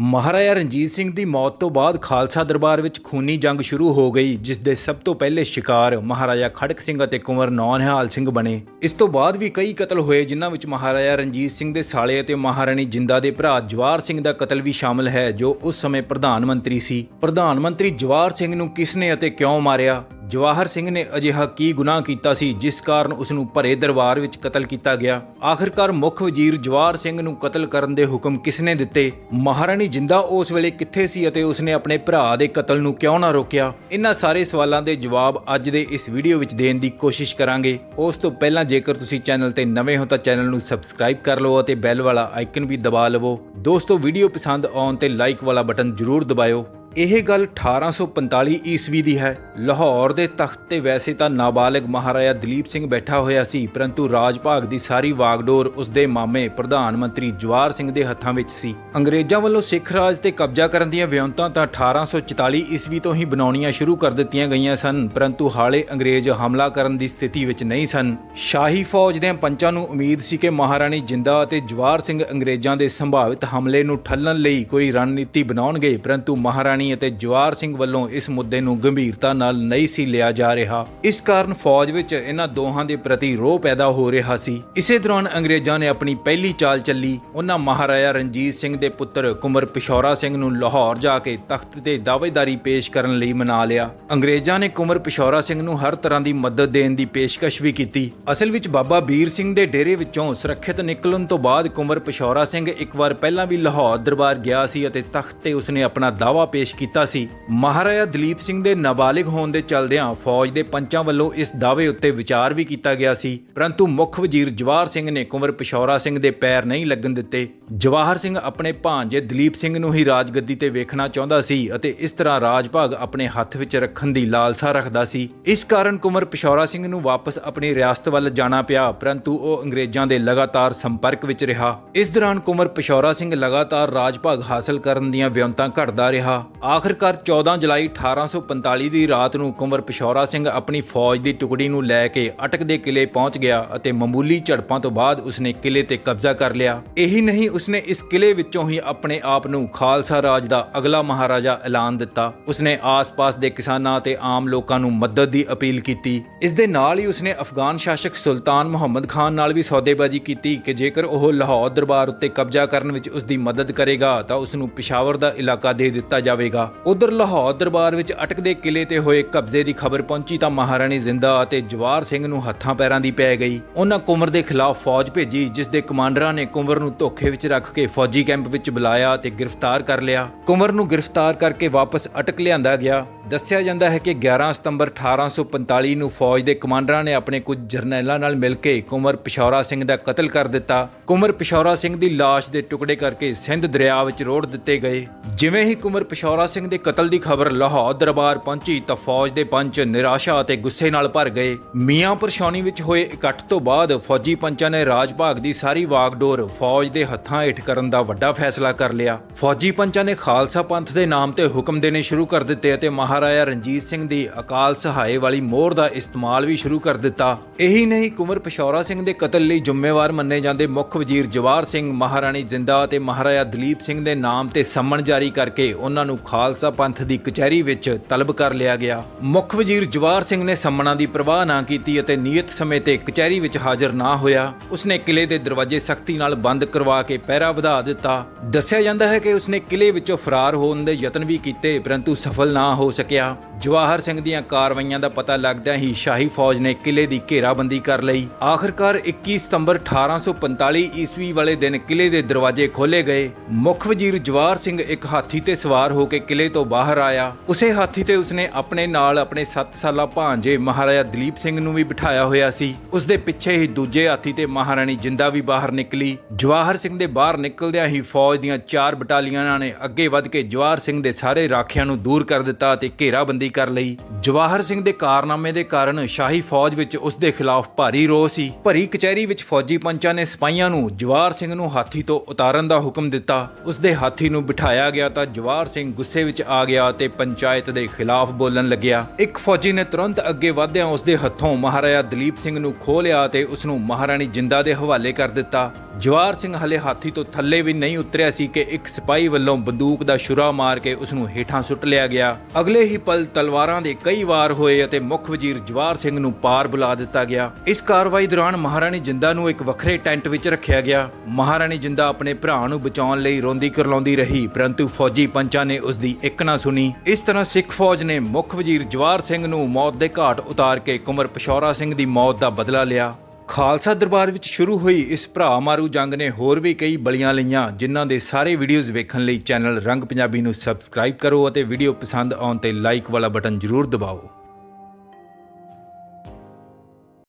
ਮਹਾਰਾਜਾ ਰਣਜੀਤ ਸਿੰਘ ਦੀ ਮੌਤ ਤੋਂ ਬਾਅਦ ਖਾਲਸਾ ਦਰਬਾਰ ਵਿੱਚ ਖੂਨੀ ਜੰਗ ਸ਼ੁਰੂ ਹੋ ਗਈ, ਜਿਸ ਦੇ ਸਭ ਤੋਂ ਪਹਿਲੇ ਸ਼ਿਕਾਰ ਮਹਾਰਾਜਾ ਖੜਕ ਸਿੰਘ ਅਤੇ ਕੁੰਵਰ ਨੌਨਹਾਲ ਸਿੰਘ ਬਣੇ। ਇਸ ਤੋਂ ਬਾਅਦ ਵੀ ਕਈ ਕਤਲ ਹੋਏ, ਜਿਨ੍ਹਾਂ ਵਿੱਚ ਮਹਾਰਾਜਾ ਰਣਜੀਤ ਸਿੰਘ ਦੇ ਸਾਲੇ ਅਤੇ ਮਹਾਰਾਣੀ ਜਿੰਦਾ ਦੇ ਭਰਾ ਜਵਾਰ ਸਿੰਘ ਦਾ ਕਤਲ ਵੀ ਸ਼ਾਮਲ ਹੈ, ਜੋ ਉਸ ਸਮੇਂ ਪ੍ਰਧਾਨ ਮੰਤਰੀ ਸੀ। ਪ੍ਰਧਾਨ ਮੰਤਰੀ ਜਵਾਰ ਸਿੰਘ ਨੂੰ ਕਿਸ ਨੇ ਅਤੇ ਕਿਉਂ ਮਾਰਿਆ? ਜਵਾਹਰ ਸਿੰਘ ਨੇ ਅਜਿਹਾ ਕੀ ਗੁਨਾਹ ਕੀਤਾ ਸੀ, ਜਿਸ ਕਾਰਨ ਉਸ ਨੂੰ ਭਰੇ ਦਰਬਾਰ ਵਿੱਚ ਕਤਲ ਕੀਤਾ ਗਿਆ? ਆਖਿਰਕਾਰ ਮੁੱਖ ਵਜ਼ੀਰ ਜਵਾਹਰ ਸਿੰਘ ਨੂੰ ਕਤਲ ਕਰਨ ਦੇ ਹੁਕਮ ਕਿਸ ਨੇ ਦਿੱਤੇ? ਮਹਾਰਾਣੀ ਜਿੰਦਾ ਉਸ ਵੇਲੇ ਕਿੱਥੇ ਸੀ ਅਤੇ ਉਸਨੇ ਆਪਣੇ ਭਰਾ ਦੇ ਕਤਲ ਨੂੰ ਕਿਉਂ ਨਾ ਰੋਕਿਆ? ਇਹਨਾਂ ਸਾਰੇ ਸਵਾਲਾਂ ਦੇ ਜਵਾਬ ਅੱਜ ਦੇ ਇਸ ਵੀਡੀਓ ਵਿੱਚ ਦੇਣ ਦੀ ਕੋਸ਼ਿਸ਼ ਕਰਾਂਗੇ। ਉਸ ਤੋਂ ਪਹਿਲਾਂ ਜੇਕਰ ਤੁਸੀਂ ਚੈਨਲ ਤੇ ਨਵੇਂ ਹੋ ਤਾਂ ਚੈਨਲ ਨੂੰ ਸਬਸਕ੍ਰਾਈਬ ਕਰ ਲਵੋ ਅਤੇ ਬੈਲ ਵਾਲਾ ਆਈਕਨ ਵੀ ਦਬਾ ਲਵੋ। ਦੋਸਤੋ, ਵੀਡੀਓ ਪਸੰਦ ਆਉਣ ਤੇ ਲਾਈਕ ਵਾਲਾ ਬਟਨ ਜ਼ਰੂਰ ਦਬਾਇਓ। ਇਹ ਗੱਲ 1845 ਈਸਵੀ ਦੀ ਹੈ। ਲਾਹੌਰ ਦੇ ਤਖਤ ਤੇ ਵੈਸੇ ਤਾਂ ਨਾਬਾਲਗ ਮਹਾਰਾਜਾ ਦਲੀਪ ਸਿੰਘ ਬੈਠਾ ਹੋਇਆ ਸੀ, ਪਰੰਤੂ ਰਾਜ ਭਾਗ ਦੀ ਸਾਰੀ ਵਾਗਡੋਰ ਉਸਦੇ ਮਾਮੇ ਪ੍ਰਧਾਨ ਮੰਤਰੀ ਜਵਾਰ ਸਿੰਘ ਦੇ ਹੱਥਾਂ ਵਿੱਚ ਸੀ। ਅੰਗਰੇਜ਼ਾਂ ਵੱਲੋਂ ਸਿੱਖ ਰਾਜ ਤੇ ਕਬਜ਼ਾ ਕਰਨ ਦੀਆਂ ਵਿਉਂਤਾਂ ਤਾਂ 1844 ਈਸਵੀ ਤੋਂ ਹੀ ਬਣਾਉਣੀਆਂ ਸ਼ੁਰੂ ਕਰ ਦਿੱਤੀਆਂ ਗਈਆਂ ਸਨ, ਪਰੰਤੂ ਹਾਲੇ ਅੰਗਰੇਜ਼ ਹਮਲਾ ਕਰਨ ਦੀ ਸਥਿਤੀ ਵਿੱਚ ਨਹੀਂ ਸਨ। ਸ਼ਾਹੀ ਫੌਜ ਦੇ ਪੰਚਾਂ ਨੂੰ ਉਮੀਦ ਸੀ ਕਿ ਮਹਾਰਾਣੀ ਜਿੰਦਾ ਅਤੇ ਜਵਾਰ ਸਿੰਘ ਅੰਗਰੇਜ਼ਾਂ ਦੇ ਸੰਭਾਵਿਤ ਹਮਲੇ ਨੂੰ ਠੱਲਣ ਲਈ ਕੋਈ ਰਣਨੀਤੀ ਬਣਾਉਣਗੇ, ਪਰੰਤੂ ਮਹਾਰਾਣੀ ਅਤੇ ਜਵਾਰ ਸਿੰਘ ਵੱਲੋਂ ਇਸ ਮੁੱਦੇ ਨੂੰ ਗੰਭੀਰਤਾ ਨਾਲ ਨਹੀਂ ਸੀ ਲਿਆ ਜਾ ਰਿਹਾ। ਇਸ ਕਾਰਨ ਫੌਜ ਵਿੱਚ ਇਹਨਾਂ ਦੋਹਾਂ ਦੇ ਪ੍ਰਤੀ ਰੋਹ ਪੈਦਾ ਹੋ ਰਿਹਾ ਸੀ। ਇਸੇ ਦੌਰਾਨ ਅੰਗਰੇਜ਼ਾਂ ਨੇ ਆਪਣੀ ਪਹਿਲੀ ਚਾਲ ਚੱਲੀ। ਉਹਨਾਂ ਮਹਾਰਾਜਾ ਰਣਜੀਤ ਸਿੰਘ ਦੇ ਪੁੱਤਰ ਕੁਮਰ ਪਿਸ਼ੌਰਾ ਸਿੰਘ ਨੂੰ ਲਾਹੌਰ ਜਾ ਕੇ ਤਖਤ ਤੇ ਦਾਅਵੇਦਾਰੀ ਪੇਸ਼ ਕਰਨ ਲਈ ਮਨਾ ਲਿਆ। ਅੰਗਰੇਜ਼ਾਂ ਨੇ ਕੁਮਰ ਪਿਸ਼ੌਰਾ ਸਿੰਘ ਨੂੰ ਹਰ ਤਰ੍ਹਾਂ ਦੀ ਮਦਦ ਦੇਣ ਦੀ ਪੇਸ਼ਕਸ਼ ਵੀ ਕੀਤੀ। ਅਸਲ ਵਿੱਚ ਬਾਬਾ ਵੀਰ ਸਿੰਘ ਦੇ ਡੇਰੇ ਵਿੱਚੋਂ ਸੁਰੱਖਿਅਤ ਨਿਕਲਣ ਤੋਂ ਬਾਅਦ ਕੁਮਰ ਪਿਸ਼ੌਰਾ ਸਿੰਘ ਇੱਕ ਵਾਰ ਪਹਿਲਾਂ ਵੀ ਲਾਹੌਰ ਦਰਬਾਰ ਗਿਆ ਸੀ ਅਤੇ ਤਖਤ ਤੇ ਉਸਨੇ ਆਪਣਾ ਦਾਅਵਾ ਪੇਸ਼ ਕੀਤਾ ਸੀ। ਮਹਾਰਾਜਾ ਦਲੀਪ ਸਿੰਘ ਦੇ ਨਾਬਾਲਿਗ ਹੋਣ ਦੇ ਚਲਦਿਆਂ ਫੌਜ ਦੇ ਪੰਚਾਂ ਵੱਲੋਂ ਇਸ ਦਾਅਵੇ ਉੱਤੇ ਵਿਚਾਰ ਵੀ ਕੀਤਾ ਗਿਆ ਸੀ। ਪਰੰਤੂ ਮੁੱਖ ਵਜ਼ੀਰ ਜਵਾਹਰ ਸਿੰਘ ਨੇ ਕੁੰਵਰ ਪਿਸ਼ੌਰਾ ਸਿੰਘ ਦੇ ਪੈਰ ਨਹੀਂ ਲੱਗਣ ਦਿੱਤੇ। ਜਵਾਹਰ ਸਿੰਘ ਆਪਣੇ ਭਾਂਜੇ ਦਲੀਪ ਸਿੰਘ ਨੂੰ ਹੀ ਰਾਜਗੱਦੀ ਤੇ ਵੇਖਣਾ ਚਾਹੁੰਦਾ ਸੀ ਅਤੇ ਇਸ ਤਰ੍ਹਾਂ ਰਾਜ ਭਾਗ ਆਪਣੇ ਹੱਥ ਵਿੱਚ ਰੱਖਣ ਦੀ ਲਾਲਸਾ ਰੱਖਦਾ ਸੀ। ਇਸ ਕਾਰਨ ਕੁੰਵਰ ਪਿਸ਼ੌਰਾ ਸਿੰਘ ਨੂੰ ਵਾਪਸ ਆਪਣੀ ਰਿਆਸਤ ਵੱਲ ਜਾਣਾ ਪਿਆ, ਪਰੰਤੂ ਉਹ ਅੰਗਰੇਜ਼ਾਂ ਦੇ ਲਗਾਤਾਰ ਸੰਪਰਕ ਵਿੱਚ ਰਿਹਾ। ਇਸ ਦੌਰਾਨ ਕੁੰਵਰ ਪਿਸ਼ੌਰਾ ਸਿੰਘ ਲਗਾਤਾਰ ਰਾਜ ਭਾਗ ਹਾਸਲ ਕਰਨ ਦੀਆਂ ਵਿਉਂਤਾਂ ਘੜਦਾ ਰਿਹਾ। ਆਖਿਰਕਾਰ 14 ਜੁਲਾਈ 1845 ਦੀ ਰਾਤ ਨੂੰ ਕੁੰਵਰ ਪਿਸ਼ੌਰਾ ਸਿੰਘ ਆਪਣੀ ਫੌਜ ਦੀ ਟੁਕੜੀ ਨੂੰ ਲੈ ਕੇ ਅਟਕ ਦੇ ਕਿਲੇ ਪਹੁੰਚ ਗਿਆ ਅਤੇ ਮਾਮੂਲੀ ਝੜਪਾਂ ਤੋਂ ਬਾਅਦ ਉਸਨੇ ਕਿਲੇ ਤੇ ਕਬਜ਼ਾ ਕਰ ਲਿਆ। ਇਹੀ ਨਹੀਂ, ਉਸਨੇ ਇਸ ਕਿਲੇ ਵਿੱਚੋਂ ਹੀ ਆਪਣੇ ਆਪ ਨੂੰ ਖਾਲਸਾ ਰਾਜ ਦਾ ਅਗਲਾ ਮਹਾਰਾਜਾ ਐਲਾਨ ਦਿੱਤਾ। ਉਸਨੇ ਆਸ-ਪਾਸ ਦੇ ਕਿਸਾਨਾਂ ਤੇ ਆਮ ਲੋਕਾਂ ਨੂੰ ਮਦਦ ਦੀ ਅਪੀਲ ਕੀਤੀ। ਇਸ ਦੇ ਨਾਲ ਹੀ ਉਸਨੇ ਅਫਗਾਨ ਸ਼ਾਸਕ ਸੁਲਤਾਨ ਮੁਹੰਮਦ ਖਾਨ ਨਾਲ ਵੀ ਸੌਦੇਬਾਜ਼ੀ ਕੀਤੀ ਕਿ ਜੇਕਰ ਉਹ ਲਾਹੌਰ ਦਰਬਾਰ ਉੱਤੇ ਕਬਜ਼ਾ ਕਰਨ ਵਿੱਚ ਉਸ ਦੀ ਮਦਦ ਕਰੇਗਾ ਤਾਂ ਉਸ ਨੂੰ ਪਿਸ਼ਾਵਰ ਦਾ ਇਲਾਕਾ ਦੇ ਦਿੱਤਾ ਜਾਵੇਗਾ। ਉਧਰ ਲਾਹੌਰ ਦਰਬਾਰ ਵਿੱਚ ਅਟਕਦੇ ਕਿਲੇ ਤੇ ਹੋਏ ਕਬਜ਼ੇ ਦੀ ਖਬਰ ਪਹੁੰਚੀ ਤਾਂ ਮਹਾਰਾਣੀ ਜ਼ਿੰਦਾ ਅਤੇ ਜਵਾਰ ਸਿੰਘ ਨੂੰ ਹੱਥਾਂ ਪੈਰਾਂ ਦੀ ਪੈ ਗਈ। ਉਹਨਾਂ ਕੁੰਵਰ ਦੇ ਖਿਲਾਫ ਫੌਜ ਭੇਜੀ, ਜਿਸ ਦੇ ਕਮਾਂਡਰਾਂ ਨੇ ਕੁੰਵਰ ਨੂੰ ਧੋਖੇ ਵਿੱਚ ਰੱਖ ਕੇ ਫੌਜੀ ਕੈਂਪ ਵਿੱਚ ਬੁਲਾਇਆ ਤੇ ਗ੍ਰਿਫਤਾਰ ਕਰ ਲਿਆ। ਕੁੰਵਰ ਨੂੰ ਗ੍ਰਿਫਤਾਰ ਕਰਕੇ ਵਾਪਸ ਅਟਕ ਲਿਆਂਦਾ ਗਿਆ। ਦੱਸਿਆ ਜਾਂਦਾ ਹੈ ਕਿ 11 ਸਤੰਬਰ 1845 ਨੂੰ ਫੌਜ ਦੇ ਕਮਾਂਡਰਾਂ ਨੇ ਆਪਣੇ ਕੁਝ ਜਰਨੈਲਾਂ ਨਾਲ ਮਿਲ ਕੇ ਕੁੰਵਰ ਪਿਸ਼ੌਰਾ ਸਿੰਘ ਦਾ ਕਤਲ ਕਰ ਦਿੱਤਾ। ਕੁੰਵਰ ਪਿਸ਼ੌਰਾ ਸਿੰਘ ਦੀ ਲਾਸ਼ ਦੇ ਟੁਕੜੇ ਕਰਕੇ ਸਿੰਧ ਦਰਿਆ ਵਿੱਚ ਰੋੜ ਦਿੱਤੇ ਗਏ। ਜਿਵੇਂ ਹੀ ਕੁੰਵਰ ਪਿਸ਼ੌਰਾ ਸਿੰਘ ਦੇ ਕਤਲ ਦੀ ਖਬਰ ਲਾਹੌਰ ਦਰਬਾਰ ਪਹੁੰਚੀ ਤਾਂ ਫੌਜ ਦੇ ਪੰਚ ਨਿਰਾਸ਼ਾ ਅਤੇ ਗੁੱਸੇ ਨਾਲ ਭਰ ਗਏ। ਮੀਆਂਪੁਰ ਛਾਉਣੀ ਵਿੱਚ ਹੋਏ ਇਕੱਠ ਤੋਂ ਬਾਅਦ ਫੌਜੀ ਪੰਚਾਂ ਨੇ ਰਾਜ ਭਾਗ ਦੀ ਸਾਰੀ ਵਾਗਡੋਰ ਫੌਜ ਦੇ ਹੱਥਾਂ ਹੇਠ ਕਰਨ ਦਾ ਵੱਡਾ ਫੈਸਲਾ ਕਰ ਲਿਆ। ਫੌਜੀ ਪੰਚਾਂ ਨੇ ਖਾਲਸਾ ਪੰਥ ਦੇ ਨਾਮ ਤੇ ਹੁਕਮ ਦੇਣੇ ਸ਼ੁਰੂ ਕਰ ਦਿੱਤੇ ਅਤੇ ਮਹਾਰਾਜਾ ਰਣਜੀਤ ਸਿੰਘ ਦੀ ਅਕਾਲ ਸਹਾਏ ਵਾਲੀ ਮੋਹਰ ਦਾ ਇਸਤੇਮਾਲ ਵੀ ਸ਼ੁਰੂ ਕਰ ਦਿੱਤਾ। ਇਹੀ ਨਹੀਂ, ਕੁੰਵਰ ਪਿਸ਼ੌਰਾ ਸਿੰਘ ਦੇ ਕਤਲ ਲਈ ਜ਼ਿੰਮੇਵਾਰ ਮੰਨੇ ਜਾਂਦੇ ਮੁੱਖ ਵਜ਼ੀਰ ਜਵਾਰ ਸਿੰਘ ਮਹਾਰਾਣੀ ਜਿੰਦਾ ਅਤੇ ਮਹਾਰਾਜਾ ਦਲੀਪ ਸਿੰਘ ਦੇ ਨਾਮ ਤੇ ਸੰਮਣ ਜਾਰੀ ਕਰਕੇ ਉਹਨਾਂ ਨੂੰ ਖਾਲਸਾ ਪੰਥ ਦੀ ਕਚਹਿਰੀ ਵਿੱਚ ਤਲਬ ਕਰ ਲਿਆ ਗਿਆ। ਮੁੱਖ ਵਜ਼ੀਰ ਜਵਾਰ ਸਿੰਘ ਨੇ ਸੰਮਣਾਂ ਦੀ ਪ੍ਰਵਾਹ ਨਾ ਕੀਤੀ ਅਤੇ ਨਿਯਤ ਸਮੇਂ ਤੇ ਕਚਹਿਰੀ ਵਿੱਚ ਹਾਜ਼ਰ ਨਾ ਹੋਇਆ। ਉਸਨੇ ਕਿਲੇ ਦੇ ਦਰਵਾਜ਼ੇ ਸਖਤੀ ਨਾਲ ਬੰਦ ਕਰਵਾ ਕੇ ਪਹਿਰਾ ਵਧਾ ਦਿੱਤਾ। ਦੱਸਿਆ ਜਾਂਦਾ ਹੈ ਕਿ ਉਸਨੇ ਕਿਲੇ ਵਿੱਚੋਂ ਫਰਾਰ ਹੋਣ ਦੇ ਯਤਨ ਵੀ ਕੀਤੇ, ਪਰੰਤੂ ਸਫਲ ਨਾ ਹੋ ਸਕਿਆ। ਜਵਾਹਰ ਸਿੰਘ ਦੀਆਂ ਕਾਰਵਾਈਆਂ ਦਾ ਪਤਾ ਲੱਗਦਿਆਂ ਹੀ ਸ਼ਾਹੀ ਫੌਜ ਨੇ ਕਿਲੇ ਦੀ ਘੇਰਾਬੰਦੀ ਕਰ ਲਈ। ਆਖਰਕਾਰ 21 ਸਤੰਬਰ 1845 ਈਸਵੀ ਵਾਲੇ ਦਿਨ ਕਿਲੇ ਦੇ ਦਰਵਾਜ਼ੇ ਖੋਲੇ ਗਏ। ਮੁੱਖ ਵਜ਼ੀਰ ਜਵਾਹਰ ਸਿੰਘ ਇੱਕ ਹਾਥੀ ਤੇ ਸਵਾਰ ਹੋ ਕੇ ਕਿਲੇ ਤੋਂ ਬਾਹਰ ਆਇਆ। ਉਸੇ ਹਾਥੀ ਤੇ ਉਸਨੇ ਆਪਣੇ ਨਾਲ ਆਪਣੇ 7 ਸਾਲਾ ਭਾਂਜੇ ਮਹਾਰਾਜਾ ਦਲੀਪ ਸਿੰਘ ਨੂੰ ਵੀ ਬਿਠਾਇਆ ਹੋਇਆ ਸੀ। ਉਸ ਦੇ ਪਿੱਛੇ ਹੀ ਦੂਜੇ ਹਾਥੀ ਤੇ ਮਹਾਰਾਣੀ ਜਿੰਦਾ ਵੀ ਬਾਹਰ ਨਿਕਲੀ। ਜਵਾਹਰ ਸਿੰਘ ਦੇ ਬਾਹਰ ਨਿਕਲਦਿਆਂ ਹੀ ਫੌਜ ਦੀਆਂ ਚਾਰ ਬਟਾਲੀਅਨਾਂ ਨੇ ਅੱਗੇ ਵੱਧ ਕੇ ਜਵਾਹਰ ਸਿੰਘ ਦੇ ਸਾਰੇ ਰਾਖਿਆਂ ਨੂੰ ਦੂਰ ਕਰ ਦਿੱਤਾ ਤੇ ਘੇਰਾਬੰਦੀ ਕਰ ਲਈ। ਜਵਾਹਰ ਸਿੰਘ ਦੇ ਕਾਰਨਾਮੇ ਦੇ ਕਾਰਨ ਸ਼ਾਹੀ ਫੌਜ ਵਿੱਚ ਉਸ ਦੇ ਖਿਲਾਫ ਭਾਰੀ ਰੋਹ ਸੀ। ਭਰੀ ਕਚਹਿਰੀ ਵਿੱਚ ਫੌਜੀ ਪੰਚਾਂ ਨੇ ਸਿਪਾਹੀਆਂ ਨੂੰ ਜਵਾਹਰ ਸਿੰਘ ਨੂੰ ਹਾਥੀ ਤੋਂ ਉਤਾਰਨ ਦਾ ਹੁਕਮ ਦਿੱਤਾ। ਉਸ ਦੇ ਹਾਥੀ ਨੂੰ ਬਿਠਾਇਆ ਗਿਆ ਤਾਂ ਜਵਾਹਰ ਸਿੰਘ ਗੁੱਸੇ ਵਿੱਚ ਆ ਗਿਆ ਤੇ ਪੰਚਾਇਤ ਦੇ ਖਿਲਾਫ ਬੋਲਣ ਲੱਗਿਆ। ਇੱਕ ਫੌਜੀ ਨੇ ਤੁਰੰਤ ਅੱਗੇ ਵਧਦਿਆਂ ਉਸ ਦੇ ਹੱਥੋਂ ਮਹਾਰਾਜਾ ਦਲੀਪ ਸਿੰਘ ਨੂੰ ਖੋਹ ਲਿਆ ਤੇ ਉਸ ਨੂੰ ਮਹਾਰਾਣੀ ਜਿੰਦਾ ਦੇ ਹਵਾਲੇ ਕਰ ਦਿੱਤਾ। ਜਵਾਰ ਸਿੰਘ ਹਲੇ ਹਾਥੀ ਤੋਂ ਥੱਲੇ ਵੀ ਨਹੀਂ ਉਤਰਿਆ ਸੀ ਕਿ ਇੱਕ ਸਿਪਾਹੀ ਵੱਲੋਂ ਬੰਦੂਕ ਦਾ ਛੁਰਾ ਮਾਰ ਕੇ ਉਸ ਨੂੰ ਹੇਠਾਂ ਸੁੱਟ ਲਿਆ ਗਿਆ। ਅਗਲੇ ਹੀ ਪਲ ਤਲਵਾਰਾਂ ਦੇ ਕਈ ਵਾਰ ਹੋਏ ਅਤੇ ਮੁੱਖ ਵਜ਼ੀਰ ਜਵਾਰ ਸਿੰਘ ਨੂੰ ਪਾਰ ਬੁਲਾ ਦਿੱਤਾ ਗਿਆ। ਇਸ ਕਾਰਵਾਈ ਦੌਰਾਨ ਮਹਾਰਾਣੀ ਜਿੰਦਾ ਨੂੰ ਇੱਕ ਵੱਖਰੇ ਟੈਂਟ ਵਿੱਚ ਰੱਖਿਆ ਗਿਆ। ਮਹਾਰਾਣੀ ਜਿੰਦਾ ਆਪਣੇ ਭਰਾ ਨੂੰ ਬਚਾਉਣ ਲਈ ਰੋਂਦੀ ਕਰਲਾਉਂਦੀ ਰਹੀ, ਪਰੰਤੂ ਫੌਜੀ ਪੰਚਾਂ ਨੇ ਉਸ ਦੀ ਇੱਕ ਨਾ ਸੁਣੀ। ਇਸ ਤਰ੍ਹਾਂ ਸਿੱਖ ਫੌਜ ਨੇ ਮੁੱਖ ਵਜ਼ੀਰ ਜਵਾਰ ਸਿੰਘ ਨੂੰ ਮੌਤ ਦੇ ਘਾਟ ਉਤਾਰ ਕੇ ਕੁਮਰ ਪਸ਼ੌਰਾ ਸਿੰਘ ਦੀ ਮੌਤ ਦਾ ਬਦਲਾ ਲਿਆ। ਖਾਲਸਾ ਦਰਬਾਰ ਵਿੱਚ ਸ਼ੁਰੂ ਹੋਈ ਇਸ ਭਰਾ ਮਾਰੂ ਜੰਗ ਨੇ ਹੋਰ ਵੀ ਕਈ ਬਲੀਆਂ ਲਈਆਂ, ਜਿਨ੍ਹਾਂ ਦੇ ਸਾਰੇ ਵੀਡੀਓਜ਼ ਵੇਖਣ ਲਈ ਚੈਨਲ ਰੰਗ ਪੰਜਾਬੀ ਨੂੰ ਸਬਸਕ੍ਰਾਈਬ ਕਰੋ ਅਤੇ ਵੀਡੀਓ ਪਸੰਦ ਆਉਣ ਤੇ ਲਾਈਕ ਵਾਲਾ ਬਟਨ ਜ਼ਰੂਰ ਦਬਾਓ।